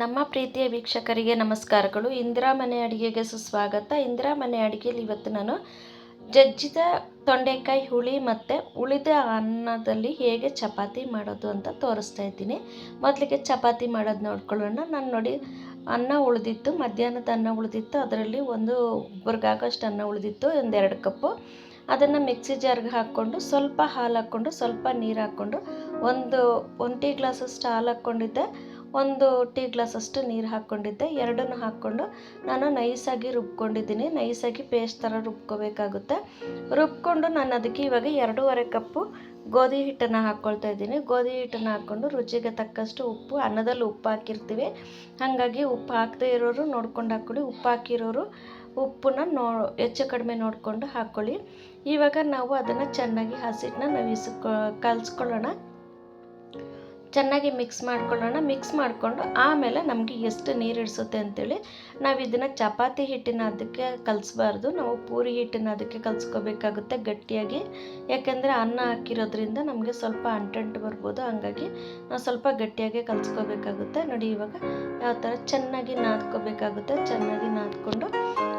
ನಮ್ಮ ಪ್ರೀತಿಯ ವೀಕ್ಷಕರಿಗೆ ನಮಸ್ಕಾರಗಳು. ಇಂದಿರಾ ಮನೆ ಅಡುಗೆಗೆ ಸುಸ್ವಾಗತ. ಇಂದಿರಾ ಮನೆ ಅಡುಗೆಯಲ್ಲಿ ಇವತ್ತು ನಾನು ಜಜ್ಜಿದ ತೊಂಡೆಕಾಯಿ ಹುಳಿ ಮತ್ತು ಉಳಿದ ಅನ್ನದಲ್ಲಿ ಹೇಗೆ ಚಪಾತಿ ಮಾಡೋದು ಅಂತ ತೋರಿಸ್ತಾ ಇದ್ದೀನಿ. ಮೊದಲಿಗೆ ಚಪಾತಿ ಮಾಡೋದು ನೋಡ್ಕೊಳ್ಳೋಣ. ನಾನು ನೋಡಿ ಅನ್ನ ಉಳಿದಿತ್ತು, ಮಧ್ಯಾಹ್ನದ ಅನ್ನ ಉಳಿದಿತ್ತು, ಅದರಲ್ಲಿ ಒಂದು ಒಬ್ಬರಿಗಾಗೋಷ್ಟು ಅನ್ನ ಉಳಿದಿತ್ತು, ಒಂದೆರಡು ಕಪ್ಪು. ಅದನ್ನು ಮಿಕ್ಸಿ ಜಾರ್ಗೆ ಹಾಕ್ಕೊಂಡು ಸ್ವಲ್ಪ ಹಾಲು ಹಾಕ್ಕೊಂಡು ಸ್ವಲ್ಪ ನೀರು ಹಾಕ್ಕೊಂಡು ಒಂದು ಒಂಟಿ ಗ್ಲಾಸಷ್ಟು ಹಾಲು ಹಾಕ್ಕೊಂಡಿದ್ದೆ. ಒಂದು ಟೀ ಗ್ಲಾಸಷ್ಟು ನೀರು ಹಾಕ್ಕೊಂಡಿದ್ದೆ. ಎರಡನ್ನು ಹಾಕ್ಕೊಂಡು ನಾನು ನೈಸಾಗಿ ರುಬ್ಕೊಂಡಿದ್ದೀನಿ. ನೈಸಾಗಿ ಪೇಸ್ಟ್ ಥರ ರುಬ್ಕೋಬೇಕಾಗುತ್ತೆ. ರುಬ್ಕೊಂಡು ನಾನು ಅದಕ್ಕೆ ಇವಾಗ ಎರಡೂವರೆ ಕಪ್ಪು ಗೋಧಿ ಹಿಟ್ಟನ್ನು ಹಾಕ್ಕೊಳ್ತಾ ಇದ್ದೀನಿ. ಗೋಧಿ ಹಿಟ್ಟನ್ನು ಹಾಕ್ಕೊಂಡು ರುಚಿಗೆ ತಕ್ಕಷ್ಟು ಉಪ್ಪು, ಅನ್ನದಲ್ಲಿ ಉಪ್ಪು ಹಾಕಿರ್ತೀವಿ. ಹಾಗಾಗಿ ಉಪ್ಪು ಹಾಕದೇ ಇರೋರು ನೋಡ್ಕೊಂಡು ಹಾಕ್ಕೊಳ್ಳಿ. ಉಪ್ಪು ಹಾಕಿರೋರು ಉಪ್ಪನ್ನ ನೋ, ಹೆಚ್ಚು ಕಡಿಮೆ ನೋಡಿಕೊಂಡು ಹಾಕ್ಕೊಳ್ಳಿ. ಇವಾಗ ನಾವು ಅದನ್ನು ಚೆನ್ನಾಗಿ ಹಸಿಟ್ಟನ್ನ ನಾವು ಇಸ್ಕೊ, ಕಲಿಸ್ಕೊಳ್ಳೋಣ. ಚೆನ್ನಾಗಿ ಮಿಕ್ಸ್ ಮಾಡ್ಕೊಳ್ಳೋಣ, ಮಿಕ್ಸ್ ಮಾಡಿಕೊಂಡು ಆಮೇಲೆ ನಮಗೆ ಎಷ್ಟು ನೀರು ಇಡಿಸುತ್ತೆ ಅಂತೇಳಿ ನಾವು ಇದನ್ನು ಚಪಾತಿ ಹಿಟ್ಟಿನ ಅದಕ್ಕೆ ಕಲಿಸ್ಬಾರ್ದು. ನಾವು ಪೂರಿ ಹಿಟ್ಟಿನ ಅದಕ್ಕೆ ಕಲಿಸ್ಕೋಬೇಕಾಗುತ್ತೆ ಗಟ್ಟಿಯಾಗಿ. ಯಾಕೆಂದರೆ ಅನ್ನ ಹಾಕಿರೋದ್ರಿಂದ ನಮಗೆ ಸ್ವಲ್ಪ ಅಂಟಂಟು ಬರ್ಬೋದು. ಹಾಗಾಗಿ ನಾವು ಸ್ವಲ್ಪ ಗಟ್ಟಿಯಾಗಿ ಕಲಿಸ್ಕೋಬೇಕಾಗುತ್ತೆ. ನೋಡಿ ಇವಾಗ ಯಾವ ಥರ ಚೆನ್ನಾಗಿ ನಾದ್ಕೋಬೇಕಾಗುತ್ತೆ. ಚೆನ್ನಾಗಿ ನಾದ್ಕೊಂಡು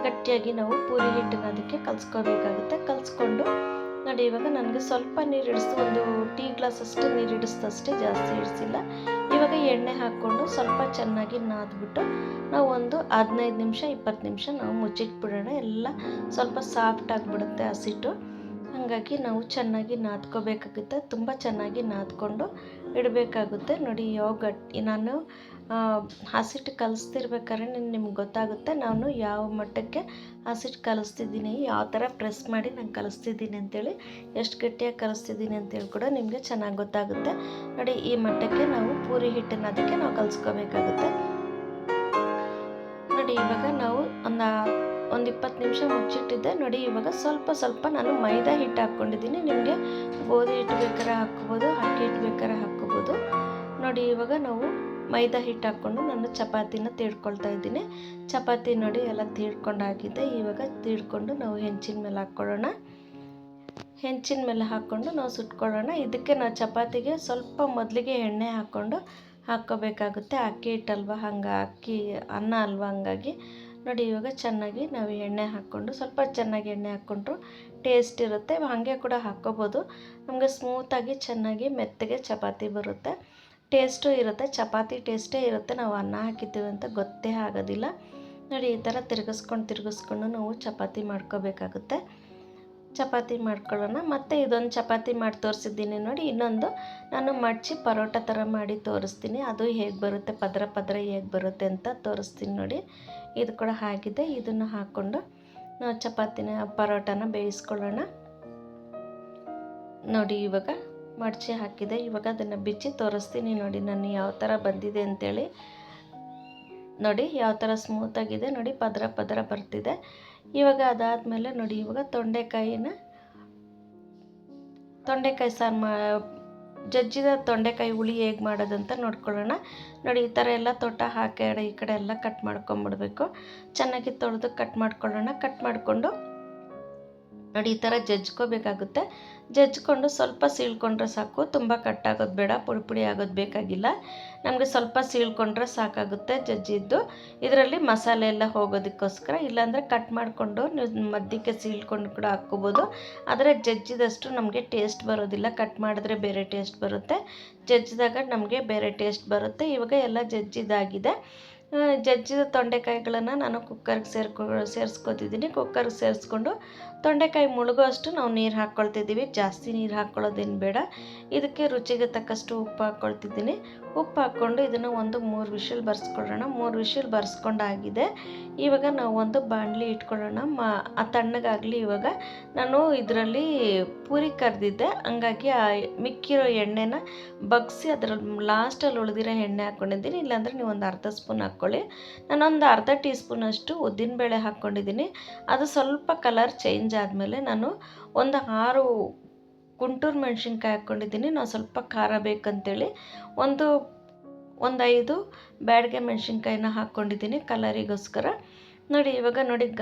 ಗಟ್ಟಿಯಾಗಿ ನಾವು ಪೂರಿ ಹಿಟ್ಟಿನ ಅದಕ್ಕೆ ಕಲಿಸ್ಕೋಬೇಕಾಗುತ್ತೆ. ಕಲಿಸ್ಕೊಂಡು ನೋಡಿ, ಇವಾಗ ನನಗೆ ಸ್ವಲ್ಪ ನೀರು ಇಡಿಸ್ತು ಒಂದು ಟೀ ಗ್ಲಾಸ್ ಅಷ್ಟು ನೀರು ಇಡಿಸ್ತಷ್ಟೇ ಜಾಸ್ತಿ ಹಿಡಿಸಿಲ್ಲ. ಇವಾಗ ಎಣ್ಣೆ ಹಾಕ್ಕೊಂಡು ಸ್ವಲ್ಪ ಚೆನ್ನಾಗಿ ನಾದ್ಬಿಟ್ಟು ನಾವು ಒಂದು ಹದಿನೈದು ನಿಮಿಷ, ಇಪ್ಪತ್ತು ನಿಮಿಷ ನಾವು ಮುಚ್ಚಿಟ್ಬಿಡೋಣ. ಎಲ್ಲ ಸ್ವಲ್ಪ ಸಾಫ್ಟ್ ಆಗಿಬಿಡುತ್ತೆ ಹಸಿಟ್ಟು ಹಾಗಾಗಿ ನಾವು ಚೆನ್ನಾಗಿ ನಾದ್ಕೋಬೇಕಾಗುತ್ತೆ. ತುಂಬ ಚೆನ್ನಾಗಿ ನಾದ್ಕೊಂಡು ಇಡಬೇಕಾಗುತ್ತೆ. ನೋಡಿ ಯಾವ ಗಟ್ಟಿ ನಾನು ಹಸಿಟ್ಟು ಕಲಿಸ್ತಿರ್ಬೇಕಾದ್ರೆ ನಿಮ್ಗೆ ಗೊತ್ತಾಗುತ್ತೆ. ನಾನು ಯಾವ ಮಟ್ಟಕ್ಕೆ ಹಸಿಟ್ಟು ಕಲಿಸ್ತಿದ್ದೀನಿ, ಯಾವ ಥರ ಪ್ರೆಸ್ ಮಾಡಿ ನಾನು ಕಲಿಸ್ತಿದ್ದೀನಿ ಅಂತೇಳಿ, ಎಷ್ಟು ಗಟ್ಟಿಯಾಗಿ ಕಲಿಸ್ತಿದ್ದೀನಿ ಅಂತೇಳಿ ಕೂಡ ನಿಮಗೆ ಚೆನ್ನಾಗಿ ಗೊತ್ತಾಗುತ್ತೆ. ನೋಡಿ, ಈ ಮಟ್ಟಕ್ಕೆ ನಾವು ಪೂರಿ ಹಿಟ್ಟನ್ನು ಅದಕ್ಕೆ ನಾವು ಕಲಿಸ್ಕೋಬೇಕಾಗುತ್ತೆ. ನೋಡಿ, ಇವಾಗ ನಾವು ಒಂದು ಒಂದು ಇಪ್ಪತ್ತು ನಿಮಿಷ ಮುಚ್ಚಿಟ್ಟಿದ್ದೆ. ನೋಡಿ, ಇವಾಗ ಸ್ವಲ್ಪ ಸ್ವಲ್ಪ ನಾನು ಮೈದಾ ಹಿಟ್ಟು ಹಾಕ್ಕೊಂಡಿದ್ದೀನಿ. ನಿಮಗೆ ಗೋಧಿ ಹಿಟ್ಟು ಬೇಕಾದ್ರೆ ಹಾಕ್ಕೋಬೋದು ಅಕ್ಕಿ ಹಿಟ್ಟು ಬೇಕಾದ್ರೆ ಹಾಕ್ಕೋಬೋದು. ನೋಡಿ, ಇವಾಗ ನಾವು ಮೈದಾ ಹಿಟ್ಟು ಹಾಕ್ಕೊಂಡು ನಾನು ಚಪಾತಿನ ತೀಡ್ಕೊಳ್ತಾ ಇದ್ದೀನಿ. ಚಪಾತಿ ನೋಡಿ ಎಲ್ಲ ತೀಡ್ಕೊಂಡಾಗಿದೆ. ಇವಾಗ ತೀಡ್ಕೊಂಡು ನಾವು ಹೆಂಚಿನ ಮೇಲೆ ಹಾಕ್ಕೊಳ್ಳೋಣ. ಹೆಂಚಿನ ಮೇಲೆ ಹಾಕ್ಕೊಂಡು ನಾವು ಸುಟ್ಕೊಳ್ಳೋಣ. ಇದಕ್ಕೆ ನಾವು ಚಪಾತಿಗೆ ಸ್ವಲ್ಪ ಮೊದಲಿಗೆ ಎಣ್ಣೆ ಹಾಕ್ಕೊಂಡು ಹಾಕ್ಕೋಬೇಕಾಗುತ್ತೆ. ಅಕ್ಕಿ ಹಿಟ್ಟಲ್ವ, ಹಂಗೆ ಅಕ್ಕಿ, ಅನ್ನ ಅಲ್ವ, ಹಂಗಾಗಿ. ನೋಡಿ, ಇವಾಗ ಚೆನ್ನಾಗಿ ನಾವು ಎಣ್ಣೆ ಹಾಕ್ಕೊಂಡು ಸ್ವಲ್ಪ ಚೆನ್ನಾಗಿ ಎಣ್ಣೆ ಹಾಕ್ಕೊಂಡ್ರು ಟೇಸ್ಟ್ ಇರುತ್ತೆ. ಹಾಗೆ ಕೂಡ ಹಾಕ್ಕೋಬೋದು. ನಮಗೆ ಸ್ಮೂತಾಗಿ ಚೆನ್ನಾಗಿ ಮೆತ್ತಗೆ ಚಪಾತಿ ಬರುತ್ತೆ. ಟೇಸ್ಟು ಇರುತ್ತೆ, ಚಪಾತಿ ಟೇಸ್ಟೇ ಇರುತ್ತೆ, ನಾವು ಅನ್ನ ಹಾಕಿದ್ದೀವಿ ಅಂತ ಗೊತ್ತೇ ಆಗೋದಿಲ್ಲ. ನೋಡಿ, ಈ ಥರ ತಿರುಗಿಸ್ಕೊಂಡು ತಿರುಗಿಸ್ಕೊಂಡು ನಾವು ಚಪಾತಿ ಮಾಡ್ಕೋಬೇಕಾಗುತ್ತೆ. ಚಪಾತಿ ಮಾಡ್ಕೊಳ್ಳೋಣ. ಮತ್ತು ಇದೊಂದು ಚಪಾತಿ ಮಾಡಿ ತೋರಿಸಿದ್ದೀನಿ ನೋಡಿ, ಇನ್ನೊಂದು. ನಾನು ಮಡಚಿ ಪರೋಟ ಥರ ಮಾಡಿ ತೋರಿಸ್ತೀನಿ. ಅದು ಹೇಗೆ ಬರುತ್ತೆ, ಪದರ ಪದರ ಹೇಗೆ ಬರುತ್ತೆ ಅಂತ ತೋರಿಸ್ತೀನಿ ನೋಡಿ. ಇದು ಕೂಡ ಆಗಿದೆ ಇದನ್ನು ಹಾಕ್ಕೊಂಡು ನಾವು ಚಪಾತಿನ, ಪರೋಟನ ಬೇಯಿಸ್ಕೊಳ್ಳೋಣ. ನೋಡಿ, ಇವಾಗ ಮಡಚಿ ಹಾಕಿದೆ. ಇವಾಗ ಅದನ್ನು ಬಿಚ್ಚಿ ತೋರಿಸ್ತೀನಿ ನೋಡಿ ನಾನು ಯಾವ ಥರ ಬಂದಿದೆ ಅಂತೇಳಿ. ನೋಡಿ ಯಾವ ಥರ ಸ್ಮೂತಾಗಿದೆ ನೋಡಿ ಪದರ ಪದರ ಬರ್ತಿದೆ. ಇವಾಗ ಅದಾದಮೇಲೆ ನೋಡಿ ಇವಾಗ ತೊಂಡೆಕಾಯಿನ ತೊಂಡೆಕಾಯಿ ಸಾರು ಮಾ ಜಜ್ಜಿದ ತೊಂಡೆಕಾಯಿ ಹುಳಿ ಹೇಗೆ ಮಾಡೋದಂತ ನೋಡ್ಕೊಳ್ಳೋಣ. ನೋಡಿ ಈ ಥರ ಎಲ್ಲ ತೋಟ ಹಾಕಿ ಈ ಕಡೆ ಎಲ್ಲ ಕಟ್ ಮಾಡ್ಕೊಂಬಿಡ್ಬೇಕು. ಚೆನ್ನಾಗಿ ತೊಳೆದು ಕಟ್ ಮಾಡ್ಕೊಳ್ಳೋಣ. ಕಟ್ ಮಾಡಿಕೊಂಡು ನೋಡಿ, ಈ ಥರ ಜಜ್ಕೋಬೇಕಾಗುತ್ತೆ. ಜಜ್ಕೊಂಡು ಸ್ವಲ್ಪ ಸೀಳ್ಕೊಂಡ್ರೆ ಸಾಕು. ತುಂಬ ಕಟ್ಟಾಗೋದು ಬೇಡ, ಪುಡಿ ಪುಡಿ ಆಗೋದು ಬೇಕಾಗಿಲ್ಲ. ನಮಗೆ ಸ್ವಲ್ಪ ಸೀಳ್ಕೊಂಡ್ರೆ ಸಾಕಾಗುತ್ತೆ ಜಜ್ಜಿದ್ದು. ಇದರಲ್ಲಿ ಮಸಾಲೆ ಎಲ್ಲ ಹೋಗೋದಕ್ಕೋಸ್ಕರ, ಇಲ್ಲಾಂದರೆ ಕಟ್ ಮಾಡಿಕೊಂಡು ನೀವು ಮಧ್ಯಕ್ಕೆ ಸೀಳ್ಕೊಂಡು ಕೂಡ ಹಾಕ್ಕೋಬೋದು. ಆದರೆ ಜಜ್ಜಿದಷ್ಟು ನಮಗೆ ಟೇಸ್ಟ್ ಬರೋದಿಲ್ಲ. ಕಟ್ ಮಾಡಿದ್ರೆ ಬೇರೆ ಟೇಸ್ಟ್ ಬರುತ್ತೆ. ಜಜ್ಜಿದಾಗ ನಮಗೆ ಬೇರೆ ಟೇಸ್ಟ್ ಬರುತ್ತೆ. ಇವಾಗ ಎಲ್ಲ ಜಜ್ಜಿದಾಗಿದೆ. ಜಜ್ಜಿದ ತೊಂಡೆಕಾಯಿಗಳನ್ನು ನಾನು ಕುಕ್ಕರ್ಗೆ ಸೇರ್ಕೊ, ಸೇರಿಸ್ಕೋತಿದ್ದೀನಿ. ಕುಕ್ಕರ್ಗೆ ಸೇರಿಸ್ಕೊಂಡು ತೊಂಡೆಕಾಯಿ ಮುಳುಗೋ ಅಷ್ಟು ನಾವು ನೀರು ಹಾಕ್ಕೊಳ್ತಿದ್ದೀವಿ ಜಾಸ್ತಿ ನೀರು ಹಾಕ್ಕೊಳ್ಳೋದೇನು ಬೇಡ. ಇದಕ್ಕೆ ರುಚಿಗೆ ತಕ್ಕಷ್ಟು ಉಪ್ಪು ಹಾಕ್ಕೊಳ್ತಿದ್ದೀನಿ ಉಪ್ಪು ಹಾಕ್ಕೊಂಡು ಇದನ್ನು ಒಂದು ಮೂರು ವಿಷಲ್ ಬರ್ಸ್ಕೊಳ್ಳೋಣ. ಮೂರು ವಿಷಲ್ ಬರ್ಸ್ಕೊಂಡಾಗಿದೆ. ಇವಾಗ ನಾವು ಒಂದು ಬಾಣಲಿ ಇಟ್ಕೊಳ್ಳೋಣ. ಮಾ, ಆ ತಣ್ಣಗಾಗಲಿ ಇವಾಗ ನಾನು ಇದರಲ್ಲಿ ಪೂರಿ ಕರೆದಿದ್ದೆ. ಹಂಗಾಗಿ ಆ ಮಿಕ್ಕಿರೋ ಎಣ್ಣೆನ ಬಗ್ಸಿ ಅದರಲ್ಲಿ ಲಾಸ್ಟಲ್ಲಿ ಉಳಿದಿರೋ ಎಣ್ಣೆ ಹಾಕ್ಕೊಂಡಿದ್ದೀನಿ ಇಲ್ಲಾಂದರೆ ನೀವು ಒಂದು ಅರ್ಧ ಸ್ಪೂನ್ ಹಾಕ್ಕೊಳ್ಳಿ. ನಾನೊಂದು ಅರ್ಧ ಟೀ ಸ್ಪೂನಷ್ಟು ಉದ್ದಿನಬೇಳೆ ಹಾಕ್ಕೊಂಡಿದ್ದೀನಿ. ಅದು ಸ್ವಲ್ಪ ಕಲರ್ ಚೇಂಜ್ ಆದಮೇಲೆ ನಾನು ಒಂದು ಆರು ಗುಂಟೂರು ಮೆಣಸಿನ್ಕಾಯಿ ಹಾಕ್ಕೊಂಡಿದ್ದೀನಿ. ನಾವು ಸ್ವಲ್ಪ ಖಾರ ಬೇಕಂತೇಳಿ ಒಂದು ಒಂದು ಐದು ಬ್ಯಾಡಗೆ ಮೆಣಸಿನ್ಕಾಯಿನ ಹಾಕ್ಕೊಂಡಿದ್ದೀನಿ ಕಲರಿಗೋಸ್ಕರ. ನೋಡಿ, ಇವಾಗ ನೋಡಿ, ಗ,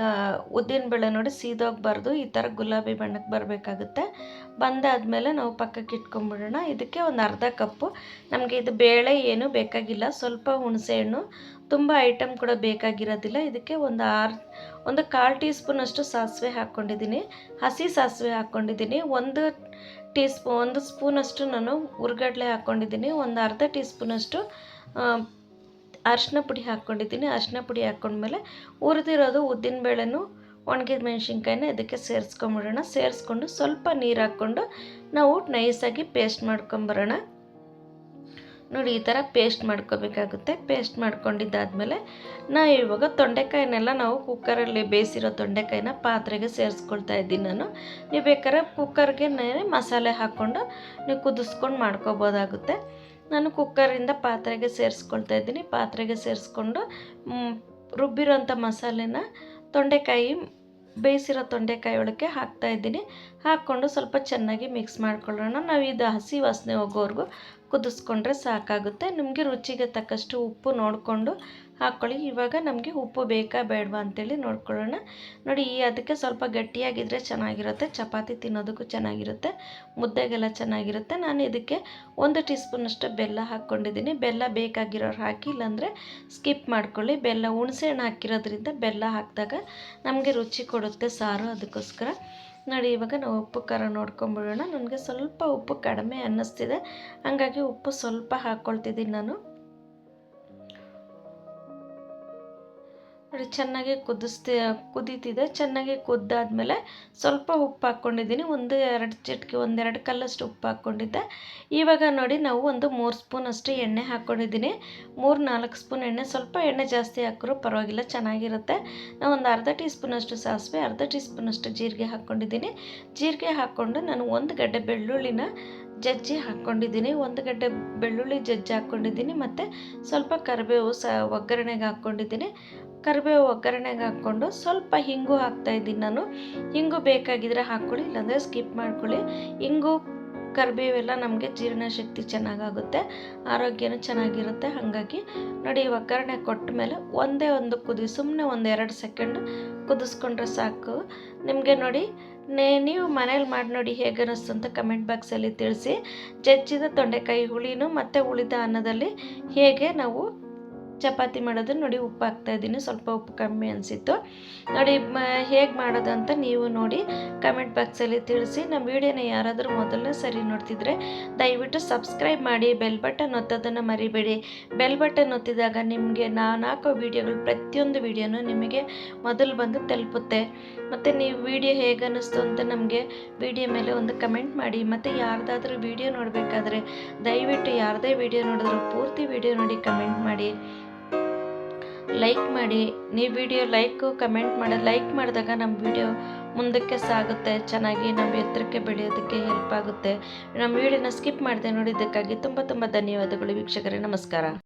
ಉದ್ದಿನ ಬೇಳೆ ನೋಡಿ ಸೀದೋಗಬಾರ್ದು. ಈ ಥರ ಗುಲಾಬಿ ಬಣ್ಣಕ್ಕೆ ಬರಬೇಕಾಗುತ್ತೆ. ಬಂದಾದಮೇಲೆ ನಾವು ಪಕ್ಕಕ್ಕೆ ಇಟ್ಕೊಂಬಿಡೋಣ. ಇದಕ್ಕೆ ಒಂದು ಅರ್ಧ ಕಪ್ಪು. ನಮಗೆ ಇದು ಬೇಳೆ ಏನೂ ಬೇಕಾಗಿಲ್ಲ. ಸ್ವಲ್ಪ ಹುಣಸೆಹಣ್ಣು ತುಂಬ ಐಟಮ್ ಕೂಡ ಬೇಕಾಗಿರೋದಿಲ್ಲ. ಇದಕ್ಕೆ ಒಂದು ಆರು, ಒಂದು ಕಾಲು ಟೀ ಸ್ಪೂನಷ್ಟು ಸಾಸಿವೆ ಹಾಕ್ಕೊಂಡಿದ್ದೀನಿ. ಹಸಿ ಸಾಸಿವೆ ಹಾಕ್ಕೊಂಡಿದ್ದೀನಿ. ಒಂದು ಟೀ ಸ್ಪೂ ಒಂದು ಸ್ಪೂನಷ್ಟು ನಾನು ಹುರ್ಗಡ್ಲೆ ಹಾಕ್ಕೊಂಡಿದ್ದೀನಿ. ಒಂದು ಅರ್ಧ ಟೀ ಸ್ಪೂನಷ್ಟು ಅರಿಶಿನ ಪುಡಿ ಹಾಕ್ಕೊಂಡಿದ್ದೀನಿ. ಅರಿಶಿನ ಪುಡಿ ಹಾಕ್ಕೊಂಡ್ಮೇಲೆ ಹುರಿದಿರೋದು ಉದ್ದಿನಬೇಳೆನೂ ಒಣಗಿದ ಮೆಣಸಿನ್ಕಾಯಿನ ಇದಕ್ಕೆ ಸೇರಿಸ್ಕೊಂಬಿಡೋಣ. ಸೇರಿಸ್ಕೊಂಡು ಸ್ವಲ್ಪ ನೀರು ಹಾಕ್ಕೊಂಡು ನಾವು ನೈಸಾಗಿ ಪೇಸ್ಟ್ ಮಾಡ್ಕೊಂಬರೋಣ. ನೋಡಿ, ಈ ಥರ ಪೇಸ್ಟ್ ಮಾಡ್ಕೋಬೇಕಾಗುತ್ತೆ. ಪೇಸ್ಟ್ ಮಾಡ್ಕೊಂಡಿದ್ದಾದಮೇಲೆ ನಾ ಇವಾಗ ತೊಂಡೆಕಾಯಿನೆಲ್ಲ ನಾವು ಕುಕ್ಕರಲ್ಲಿ ಬೇಯಿಸಿರೋ ತೊಂಡೆಕಾಯಿನ ಪಾತ್ರೆಗೆ ಸೇರಿಸ್ಕೊಳ್ತಾ ಇದ್ದೀನಿ ನಾನು. ನೀವು ಬೇಕಾದ್ರೆ ಕುಕ್ಕರ್ಗೆ ಮಸಾಲೆ ಹಾಕ್ಕೊಂಡು ನೀವು ಕುದಿಸ್ಕೊಂಡು ಮಾಡ್ಕೋಬೋದಾಗುತ್ತೆ. ನಾನು ಕುಕ್ಕರಿಂದ ಪಾತ್ರೆಗೆ ಸೇರಿಸ್ಕೊಳ್ತಾ ಇದ್ದೀನಿ. ಪಾತ್ರೆಗೆ ಸೇರಿಸ್ಕೊಂಡು ರುಬ್ಬಿರೋಂಥ ಮಸಾಲೆನ ತೊಂಡೆಕಾಯಿ, ಬೇಯಿಸಿರೋ ತೊಂಡೆಕಾಯಿ ಒಳಗೆ ಹಾಕ್ತಾಯಿದ್ದೀನಿ ಹಾಕ್ಕೊಂಡು ಸ್ವಲ್ಪ ಚೆನ್ನಾಗಿ ಮಿಕ್ಸ್ ಮಾಡ್ಕೊಳ್ಳೋಣ. ನಾವು ಇದು ಹಸಿ ವಾಸನೆ ಹೋಗೋವರೆಗೂ ಕುದಿಸ್ಕೊಂಡ್ರೆ ಸಾಕಾಗುತ್ತೆ. ನಿಮಗೆ ರುಚಿಗೆ ತಕ್ಕಷ್ಟು ಉಪ್ಪು ನೋಡಿಕೊಂಡು ಹಾಕ್ಕೊಳ್ಳಿ ಇವಾಗ ನಮಗೆ ಉಪ್ಪು ಬೇಕಾ ಬೇಡವಾ ಅಂತೇಳಿ ನೋಡ್ಕೊಳ್ಳೋಣ. ನೋಡಿ, ಈ ಅದಕ್ಕೆ ಸ್ವಲ್ಪ ಗಟ್ಟಿಯಾಗಿದ್ದರೆ ಚೆನ್ನಾಗಿರುತ್ತೆ. ಚಪಾತಿ ತಿನ್ನೋದಕ್ಕೂ ಚೆನ್ನಾಗಿರುತ್ತೆ. ಮುದ್ದೆಗೆಲ್ಲ ಚೆನ್ನಾಗಿರುತ್ತೆ. ನಾನು ಇದಕ್ಕೆ ಒಂದು ಟೀ ಸ್ಪೂನಷ್ಟು ಬೆಲ್ಲ ಹಾಕ್ಕೊಂಡಿದ್ದೀನಿ. ಬೆಲ್ಲ ಬೇಕಾಗಿರೋರು ಹಾಕಿ, ಇಲ್ಲಾಂದರೆ ಸ್ಕಿಪ್ ಮಾಡ್ಕೊಳ್ಳಿ. ಬೆಲ್ಲ ಹುಣಸೆಹಣ್ಣು ಹಾಕಿರೋದ್ರಿಂದ ಬೆಲ್ಲ ಹಾಕಿದಾಗ ನಮಗೆ ರುಚಿ ಕೊಡುತ್ತೆ ಸಾರು ಅದಕ್ಕೋಸ್ಕರ. ನೋಡಿ, ಇವಾಗ ನಾವು ಉಪ್ಪು ಖಾರ ನೋಡ್ಕೊಂಬಿಡೋಣ. ನನಗೆ ಸ್ವಲ್ಪ ಉಪ್ಪು ಕಡಿಮೆ ಅನ್ನಿಸ್ತಿದೆ. ಹಾಗಾಗಿ ಉಪ್ಪು ಸ್ವಲ್ಪ ಹಾಕ್ಕೊಳ್ತಿದ್ದೀನಿ ನಾನು. ನೋಡಿ ಚೆನ್ನಾಗಿ ಕುದಿಸ್ತಿ, ಕುದೀತಿದೆ. ಚೆನ್ನಾಗಿ ಕುದ್ದಾದಮೇಲೆ ಸ್ವಲ್ಪ ಉಪ್ಪು ಹಾಕ್ಕೊಂಡಿದ್ದೀನಿ. ಒಂದು ಎರಡು ಚಿಟಿಕೆ ಒಂದೆರಡು ಕಲ್ಲಷ್ಟು ಉಪ್ಪು ಹಾಕ್ಕೊಂಡಿದ್ದೆ. ಇವಾಗ ನೋಡಿ, ನಾವು ಒಂದು ಮೂರು ಸ್ಪೂನ್ ಅಷ್ಟು ಎಣ್ಣೆ ಹಾಕ್ಕೊಂಡಿದ್ದೀನಿ. ಮೂರು ನಾಲ್ಕು ಸ್ಪೂನ್ ಎಣ್ಣೆ, ಸ್ವಲ್ಪ ಎಣ್ಣೆ ಜಾಸ್ತಿ ಹಾಕಿದ್ರು ಪರವಾಗಿಲ್ಲ, ಚೆನ್ನಾಗಿರುತ್ತೆ. ನಾವು ಒಂದು ಅರ್ಧ ಟೀ ಸ್ಪೂನಷ್ಟು ಸಾಸಿವೆ, ಅರ್ಧ ಟೀ ಸ್ಪೂನಷ್ಟು ಜೀರಿಗೆ ಹಾಕ್ಕೊಂಡಿದ್ದೀನಿ. ಜೀರಿಗೆ ಹಾಕ್ಕೊಂಡು ನಾನು ಒಂದು ಗಡ್ಡೆ ಬೆಳ್ಳುಳ್ಳಿನ ಜಜ್ಜಿ ಹಾಕ್ಕೊಂಡಿದ್ದೀನಿ. ಒಂದು ಗಡ್ಡೆ ಬೆಳ್ಳುಳ್ಳಿ ಜಜ್ಜಿ ಹಾಕ್ಕೊಂಡಿದ್ದೀನಿ. ಮತ್ತು ಸ್ವಲ್ಪ ಕರಿಬೇವು ಸ ಒಗ್ಗರಣೆಗೆ ಹಾಕ್ಕೊಂಡಿದ್ದೀನಿ. ಕರಿಬೇವು ಒಗ್ಗರಣೆಗೆ ಹಾಕ್ಕೊಂಡು ಸ್ವಲ್ಪ ಹಿಂಗು ಹಾಕ್ತಾಯಿದ್ದೀನಿ ನಾನು. ಹಿಂಗು ಬೇಕಾಗಿದ್ರೆ ಹಾಕ್ಕೊಳ್ಳಿ, ಇಲ್ಲಾಂದರೆ ಸ್ಕಿಪ್ ಮಾಡ್ಕೊಳ್ಳಿ. ಹಿಂಗು, ಕರಿಬೇವೆಲ್ಲ ನಮಗೆ ಜೀರ್ಣಶಕ್ತಿ ಚೆನ್ನಾಗಾಗುತ್ತೆ, ಆರೋಗ್ಯನೂ ಚೆನ್ನಾಗಿರುತ್ತೆ. ಹಾಗಾಗಿ ನೋಡಿ, ಒಗ್ಗರಣೆ ಕೊಟ್ಟ ಮೇಲೆ ಒಂದೇ ಒಂದು ಕುದಿ ಸುಮ್ಮನೆ ಒಂದು ಎರಡು ಸೆಕೆಂಡ್ ಕುದಿಸ್ಕೊಂಡ್ರೆ ಸಾಕು. ನಿಮಗೆ ನೋಡಿ, ನೇ, ನೀವು ಮನೇಲಿ ಮಾಡಿ ನೋಡಿ ಹೇಗೆ ಅನ್ನಿಸ್ತು ಅಂತ ಕಮೆಂಟ್ ಬಾಕ್ಸಲ್ಲಿ ತಿಳಿಸಿ. ಜಜ್ಜಿದ ತೊಂಡೆಕಾಯಿ ಹುಳಿನೂ ಮತ್ತು ಉಳಿದ ಅನ್ನದಲ್ಲಿ ಹೇಗೆ ನಾವು ಚಪಾತಿ ಮಾಡೋದು ನೋಡಿ ಉಪ್ಪು ಹಾಕ್ತಾ ಇದ್ದೀನಿ. ಸ್ವಲ್ಪ ಉಪ್ಪು ಕಮ್ಮಿ ಅನಿಸಿತ್ತು. ನೋಡಿ ಹೇಗೆ ಮಾಡೋದು ಅಂತ ನೀವು ನೋಡಿ ಕಮೆಂಟ್ ಬಾಕ್ಸಲ್ಲಿ ತಿಳಿಸಿ. ನಮ್ಮ ವಿಡಿಯೋನ ಯಾರಾದರೂ ಮೊದಲನೇ ಸರಿ ನೋಡ್ತಿದ್ರೆ ದಯವಿಟ್ಟು ಸಬ್ಸ್ಕ್ರೈಬ್ ಮಾಡಿ, ಬೆಲ್ ಬಟನ್ ಒತ್ತೋದನ್ನು ಮರಿಬೇಡಿ. ಬೆಲ್ ಬಟನ್ ಒತ್ತಿದಾಗ ನಿಮಗೆ ನಾನು ಹಾಕೋ ವಿಡಿಯೋಗಳು, ಪ್ರತಿಯೊಂದು ವೀಡಿಯೋನು ನಿಮಗೆ ಮೊದಲು ಬಂದು ತಲುಪುತ್ತೆ. ಮತ್ತು ನೀವು ವಿಡಿಯೋ ಹೇಗೆ ಅನ್ನಿಸ್ತು ಅಂತ ನಮಗೆ ವಿಡಿಯೋ ಮೇಲೆ ಒಂದು ಕಮೆಂಟ್ ಮಾಡಿ. ಮತ್ತು ಯಾರ್ದಾದ್ರೂ ವಿಡಿಯೋ ನೋಡಬೇಕಾದ್ರೆ ದಯವಿಟ್ಟು ಯಾರದೇ ವಿಡಿಯೋ ನೋಡಿದ್ರು ಪೂರ್ತಿ ವಿಡಿಯೋ ನೋಡಿ ಕಮೆಂಟ್ ಮಾಡಿ. ಲೈಕ್ ಮಾಡಿ. ನೀವು ವಿಡಿಯೋ ಲೈಕು ಕಮೆಂಟ್ ಮಾಡಿ ಲೈಕ್ ಮಾಡಿದಾಗ ನಮ್ಮ ವಿಡಿಯೋ ಮುಂದಕ್ಕೆ ಸಾಗುತ್ತೆ. ಚೆನ್ನಾಗಿ ನಮ್ಮ ಎತ್ತರಕ್ಕೆ ಬೆಳೆಯೋದಕ್ಕೆ ಹೆಲ್ಪ್ ಆಗುತ್ತೆ. ನಮ್ಮ ವಿಡಿಯೋನ ಸ್ಕಿಪ್ ಮಾಡಿದೆ ನೋಡಿದ್ದಕ್ಕಾಗಿ ತುಂಬ ತುಂಬ ಧನ್ಯವಾದಗಳು ವೀಕ್ಷಕರೇ. ನಮಸ್ಕಾರ.